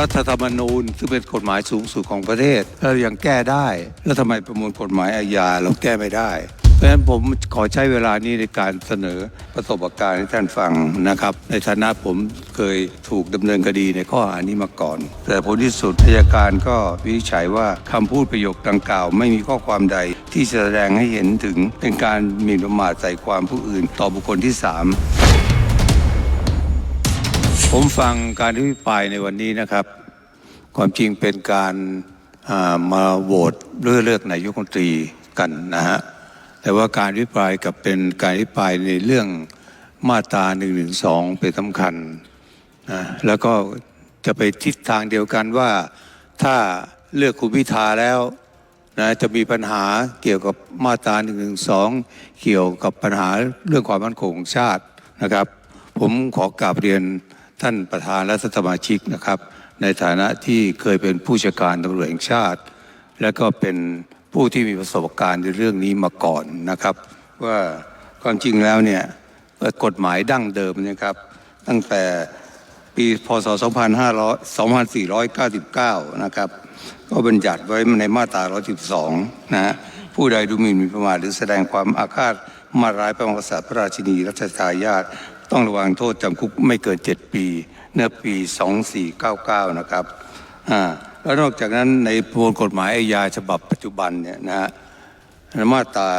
รัฐธรรมนูญซึ่งเป็นกฎหมายสูงสุดของประเทศเรายังแก้ได้ แล้วทำไมประมวลกฎหมายอาญาเราแก้ไม่ได้ เพราะฉะนั้นผมขอใช้เวลานี้ในการเสนอประสบการณ์ให้ท่านฟังนะครับ ในฐานะผมเคยถูกดำเนินคดีในข้อหานี้มาก่อน แต่ผลที่สุดอัยการก็วินิจฉัยว่าคำพูดประโยคดังกล่าว ไม่มีข้อความใด ที่แสดงให้เห็นถึงเป็นการหมิ่นประมาทใส่ความผู้อื่น ต่อบุคคลที่สาม ผมฟังการอภิปรายในวันนี้นะครับ ความจริงเป็นการามาโหวตเลือกเลือกนายกรัฐมนตรีกันนะฮะแต่ว่าการอภิปรายกับเป็นการอภิปรายในเรื่องมาตรา1นึเป็นสำคัญนะแล้วก็จะไปทิศทางเดียวกันว่าถ้าเลือกคุณพิธาแล้วนะจะมีปัญหาเกี่ยวกับมาตรา1นึเกี่ยวกับปัญหาเรื่องความมั่นคงของชาตินะครับ ผมขอกราบเรียน ท่านประธานและสมาชิกนะครับ ในฐานะที่เคยเป็นผู้จัดการตำรวจแห่งชาติ และก็เป็นผู้ที่มีประสบการณ์ในเรื่องนี้มาก่อนนะครับ ว่าความจริงแล้วเนี่ยกฎหมายดั้งเดิมนะครับ ตั้งแต่ปีพศ 2500 2499 นะครับ ก็บัญญัติไว้ในมาตรา 112 นะฮะผู้ใดดูหมิ่นมีประมาทหรือแสดงความอาฆาตมาร้ายพระมากษัตริย์พระราชินีรัชทายาทต้องระวังโทษจำคุกไม่เกิน7ปีเมื่อปี 2499 นะครับอ่าแล้วนอกจากนั้นในประมวลกฎหมายอาญาฉบับปัจจุบันเนี่ยนะฮะมาตรา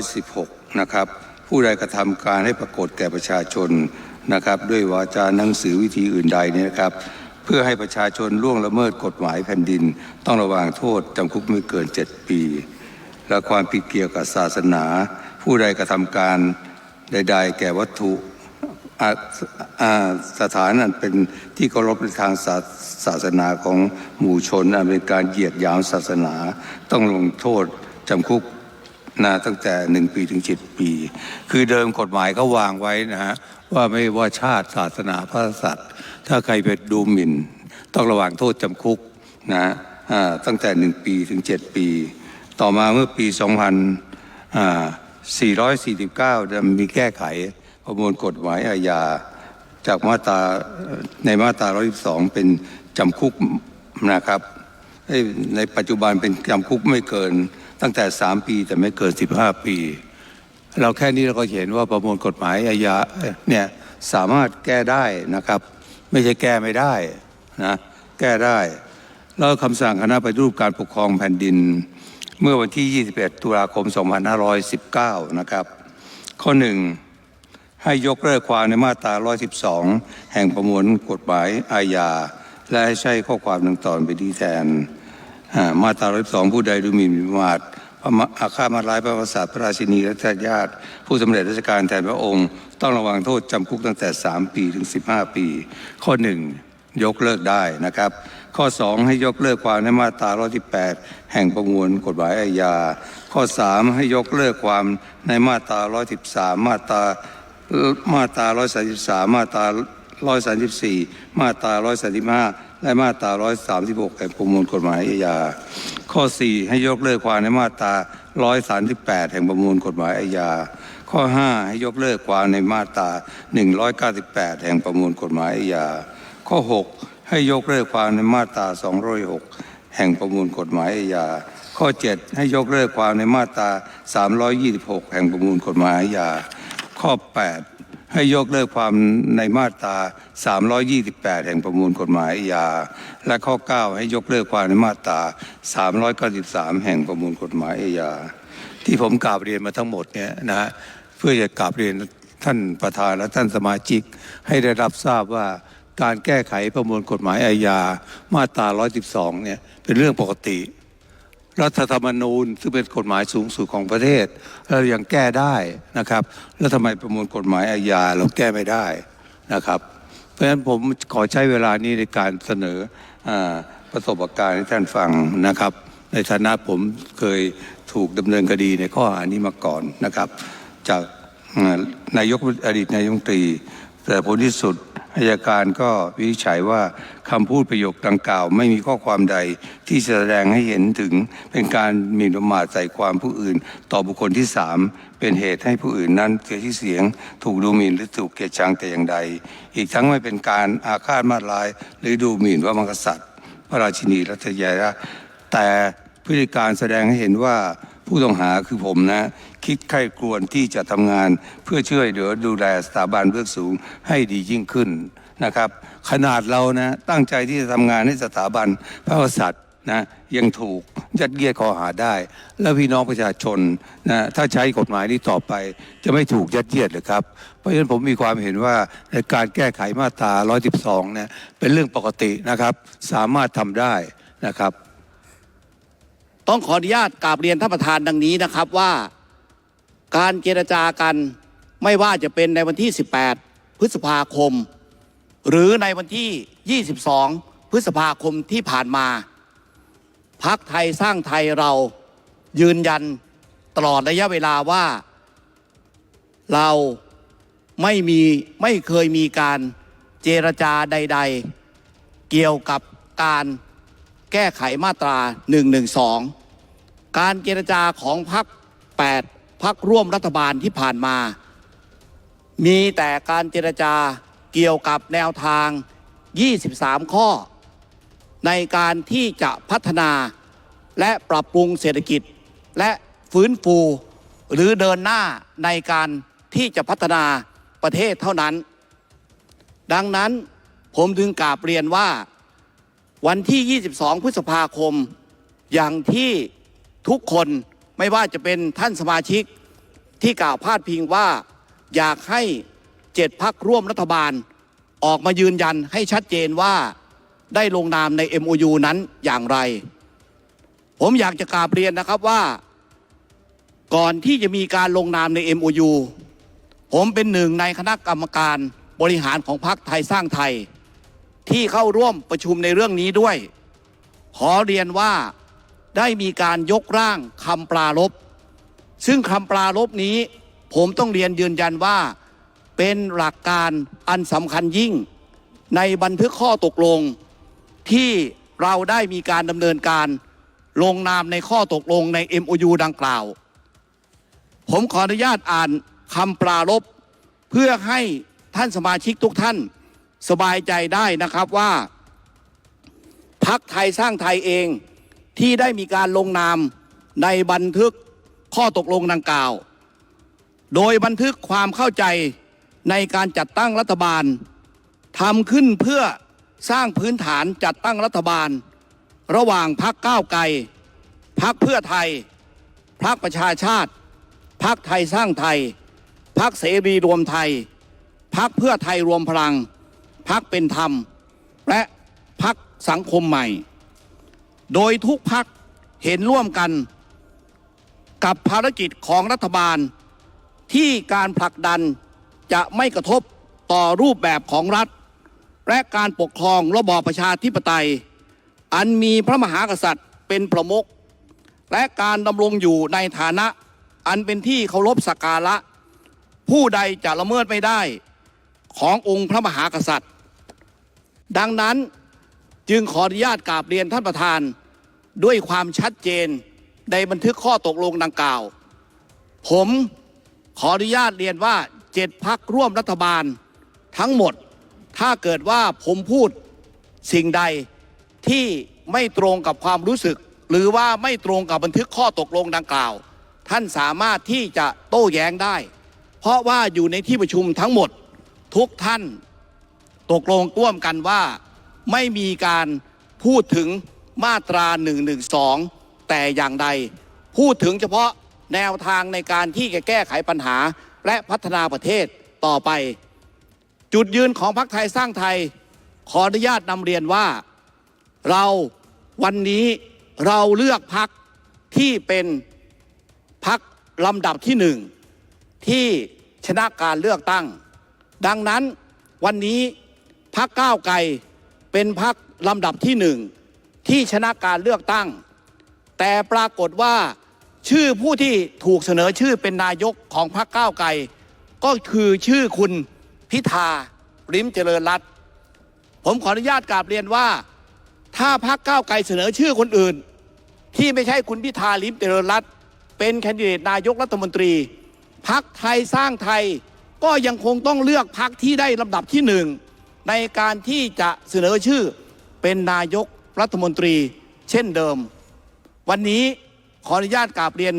116 นะครับ ผู้ใดกระทำการให้ปรากฏแก่ประชาชนนะครับ ด้วยวาจาหนังสือวิธีอื่นใดเนี่ยนะครับ เพื่อให้ประชาชนล่วงละเมิดกฎหมายแผ่นดิน ต้องระวางโทษจำคุกไม่เกิน 7 ปี และความผิดเกี่ยวกับศาสนา ผู้ใดกระทำการใด ๆ แก่วัตถุ สถานนั้นเป็นที่เคารพในทางศาาสนาของหมู่ชนอันเป็นการเหยียดหยามศาสนาต้องลงโทษจำคุกนะตั้งแต่หนึ่งปีถึงเจ็ดปี คือเดิมกฎหมายเขาวางไว้นะฮะว่าไม่ว่าชาติศาสนาพระกษัตร์ถ้าใครไปดูหมิ่น ต้องระวังโทษจำคุกนะะตั้งแต่หนึ่งปีถึงเจ็ดปี ต่อมาเมื่อปี2449จะมีแก้ไข ประมวลกฎหมายอาญาจากมาตราในมาตรา 112 เป็นจำคุกนะครับ ในปัจจุบันเป็นจำคุกไม่เกินตั้งแต่ 3 ปีแต่ไม่เกิน 15 ปี เราแค่นี้เราก็เห็นว่าประมวลกฎหมายอาญาเนี่ยสามารถแก้ได้นะครับ ไม่ใช่แก้ไม่ได้นะแก้ได้ แล้วคำสั่งคณะปฏิรูปการปกครองแผ่นดิน เมื่อวันที่ 21 ตุลาคม 2519 นะครับ ข้อหนึ่ง ให้ยกเลิกความในมาตรา 112 แห่งประมวลกฎหมายอาญา และให้ใช้ข้อความดังตอนไปที่แทน มาตรา 112 ผู้ใดดูหมิ่นประมาทประมาอาฆาตมาร้ายพระมหากษัตริย์พระราชินีและทายาทผู้สำเร็จราชการแทนพระองค์ ต้องระวังโทษจำคุกตั้งแต่ 3 ปีถึง 15 ปี ข้อ 1 ยกเลิกได้นะครับ ข้อ 2 ให้ยกเลิกความในมาตรา 118 แห่งประมวลกฎหมายอาญา ข้อ 3 ให้ยกเลิกความในมาตรา 113 มาตรา มาตรา133 มาตรา 134 มาตรา 135 และมาตรา 136แห่งประมวลกฎหมายอาญา ข้อ 4 ให้ยกเลิกความในมาตรา 138 แห่งประมวลกฎหมายอาญา ข้อ 5 ให้ยกเลิกความในมาตรา 198 แห่งประมวลกฎหมายอาญา ข้อ 6 ให้ยกเลิกความในมาตรา 206 แห่งประมวลกฎหมายอาญา ข้อ 7 ให้ยกเลิกความในมาตรา 326 แห่งประมวลกฎหมายอาญา ข้อ 8 ให้ยกเลิกความในมาตรา 328 แห่งประมวลกฎหมายอาญาและข้อ 9 ให้ยกเลิกความในมาตรา 393 แห่งประมวลกฎหมายอาญาที่ผมกราบเรียนมาทั้งหมดเนี่ยนะฮะเพื่อจะกราบเรียนท่านประธานและท่านสมาชิก ให้ได้รับทราบว่าการแก้ไขประมวลกฎหมายอาญามาตรา 112 เนี่ยเป็นเรื่องปกติ รัฐธรรมนูญซึ่งเป็นกฎหมายสูงสุดของประเทศเรายังแก้ได้นะครับ แล้วทำไมประมวลกฎหมายอาญาเราแก้ไม่ได้นะครับ เพราะฉะนั้นผมขอใช้เวลานี้ในการเสนออประสบการณ์ให้ท่านฟังนะครับ ในฐานะผมเคยถูกดำเนินคดีในข้อหานี้มาก่อนนะครับ จากนายกอดีตนายกรัฐมนตรี แต่ผลที่สุดอายการก็วินิจฉัยว่าคำพูดประโยคดังกล่าว ไม่มีข้อความใดที่แสดงให้เห็นถึงเป็นการหมิ่นประมาทใส่ความผู้อื่น ต่อบุคคลที่สามเป็นเหตุให้ผู้อื่นนั้นเสียชื่อเสียง ถูกดูหมิ่นหรือถูกเกลียดชังแต่อย่างใด อีกทั้งไม่เป็นการอาฆาตมาร้าย หรือดูหมิ่นพระมกษัตริย์ พระราชินีรัตยาแต่พฤติการแสดงให้เห็นว่า ผู้ต้องหาคือผมนะ คิดใคร่ครวญที่จะทำงาน เพื่อช่วยเหลือดูแลสถาบันเบื้องสูงให้ดียิ่งขึ้นนะครับ ขนาดเรานะตั้งใจที่จะทำงานให้สถาบันพระกษัตริย์นะยังถูกยัดเยียดข้อหาได้ แล้วพี่น้องประชาชนนะถ้าใช้กฎหมายนี้ต่อไป จะไม่ถูกยัดเยียดเลยครับ เพราะฉะนั้นผมมีความเห็นว่าในการแก้ไขมาตรา 112 เนี่ยเป็นเรื่องปกตินะครับ สามารถทำได้นะครับ ต้องขออนุญาตกราบเรียนท่านประธานดังนี้นะครับว่า การเจรจากันไม่ว่าจะเป็นในวันที่ 18 พฤษภาคม หรือในวันที่ 22 พฤษภาคมที่ผ่านมาพักไทยสร้างไทยเรายืนยันตลอดระยะเวลาว่า เราไม่มีไม่เคยมีการเจรจาใด ๆ เกี่ยวกับการ แก้ไขมาตรา 112 การเจรจาของพรรค8พรรคร่วมรัฐบาลที่ผ่านมา มีแต่การเจรจาเกี่ยวกับแนวทาง 23 ข้อ ในการที่จะพัฒนาและปรับปรุงเศรษฐกิจและฟื้นฟูหรือเดินหน้าในการที่จะพัฒนาประเทศเท่านั้น ดังนั้นผมถึงกราบเรียนว่า วันที่ 22 พฤษภาคม อย่างที่ทุกคนไม่ว่าจะเป็นท่านสมาชิกที่กล่าวพาดพิงว่าอยากให้เจ็ดพักร่วมรัฐบาล ออกมายืนยันให้ชัดเจนว่าได้ลงนามใน MOU นั้นอย่างไร ผมอยากจะกราบเรียนนะครับว่า ก่อนที่จะมีการลงนามใน MOU ผมเป็นหนึ่งในคณะกรรมการบริหารของพรรคไทยสร้างไทย ที่เข้าร่วมประชุมในเรื่องนี้ด้วย ขอเรียนว่าได้มีการยกร่างคำปลารบซึ่งคำปลารบนี้ผมต้องเรียนยืนยันว่าเป็นหลักการอันสำคัญยิ่ง ในบันทึกข้อตกลง ที่เราได้มีการดำเนินการลงนามในข้อตกลงใน MOU ดังกล่าว ผมขออนุญาตอ่านคำปรารบเพื่อให้ท่านสมาชิกทุกท่าน สบายใจได้นะครับว่า พักไทยสร้างไทยเองที่ได้มีการลงนามในบันทึกข้อตกลงดังกล่าว โดยบันทึกความเข้าใจในการจัดตั้งรัฐบาลทำขึ้นเพื่อสร้างพื้นฐานจัดตั้งรัฐบาล ระหว่างพักก้าวไกลพักเพื่อไทยพักประชาชาติพักไทยสร้างไทยพักเสรีรวมไทยพักเพื่อไทยรวมพลัง พักเป็นธรรม และพักสังคมใหม่ โดยทุกพักเห็นร่วมกันกับภารกิจของรัฐบาล ที่การผลักดันจะไม่กระทบต่อรูปแบบของรัฐ และการปกครองระบอบประชาธิปไตย อันมีพระมหากษัตริย์เป็นประมุขและการดำรงอยู่ในฐานะ อันเป็นที่เคารพสักการะ ผู้ใดจะละเมิดไม่ได้ขององค์พระมหากษัตริย์ ดังนั้นจึงขออนุญาตกราบเรียนท่านประธานด้วยความชัดเจนในบันทึกข้อตกลงดังกล่าว ผมขออนุญาตเรียนว่าเจ็ดพักร่วมรัฐบาล ทั้งหมดถ้าเกิดว่าผมพูดสิ่งใดที่ไม่ตรงกับความรู้สึก หรือว่าไม่ตรงกับบันทึกข้อตกลงดังกล่าว ท่านสามารถที่จะโต้แย้งได้ เพราะว่าอยู่ในที่ประชุมทั้งหมดทุกท่าน ตกลงร่วมกันว่าไม่มีการพูดถึงมาตรา 112 แต่อย่างใด พูดถึงเฉพาะแนวทางในการที่จะแก้ไขปัญหาและพัฒนาประเทศต่อไป จุดยืนของพรรคไทยสร้างไทย ขออนุญาตนำเรียนว่า เราวันนี้เราเลือกพรรคที่เป็นพรรคลำดับที่หนึ่งที่ชนะการเลือกตั้ง ดังนั้นวันนี้ พักก้าวไกลเป็นพักลำดับที่หนึ่งที่ชนะการเลือกตั้ง แต่ปรากฏว่าชื่อผู้ที่ถูกเสนอชื่อเป็นนายกของพักก้าวไกล ก็คือชื่อคุณพิธาริมเจริญรัตน์ผมขออนุญาตกราบเรียนว่า ถ้าพักก้าวไกลเสนอชื่อคนอื่น ที่ไม่ใช่คุณพิธาลิมเจริญรัตน์เป็นแคนดิเดตนายกรัฐมนตรีพักไทยสร้างไทยก็ยังคงต้องเลือกพักที่ได้ลำดับที่หนึ่ง ในการที่จะเสนอชื่อเป็นนายกรัฐมนตรีเช่นเดิม วันนี้ขออนุญาตกราบเรียน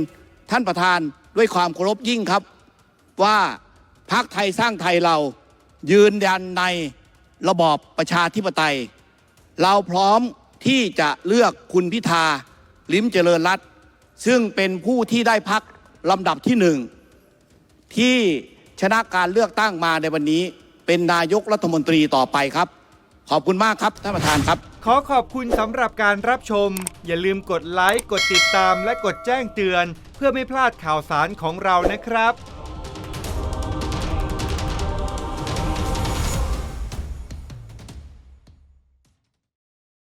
ท่านประธานด้วยความเคารพยิ่งครับ ว่าพักไทยสร้างไทยเรายืนยันในระบอบประชาธิปไตย เราพร้อมที่จะเลือกคุณพิธา ลิ้มเจริญรัตซึ่งเป็นผู้ที่ได้พักลำดับที่หนึ่งที่ชนะการเลือกตั้งมาในวันนี้ เป็นนายกรัฐมนตรีต่อไปครับ ขอบคุณมากครับท่านประธานครับ ขอขอบคุณสำหรับการรับชม อย่าลืมกดไลค์ กดติดตาม และกดแจ้งเตือน เพื่อไม่พลาดข่าวสารของเรานะครับ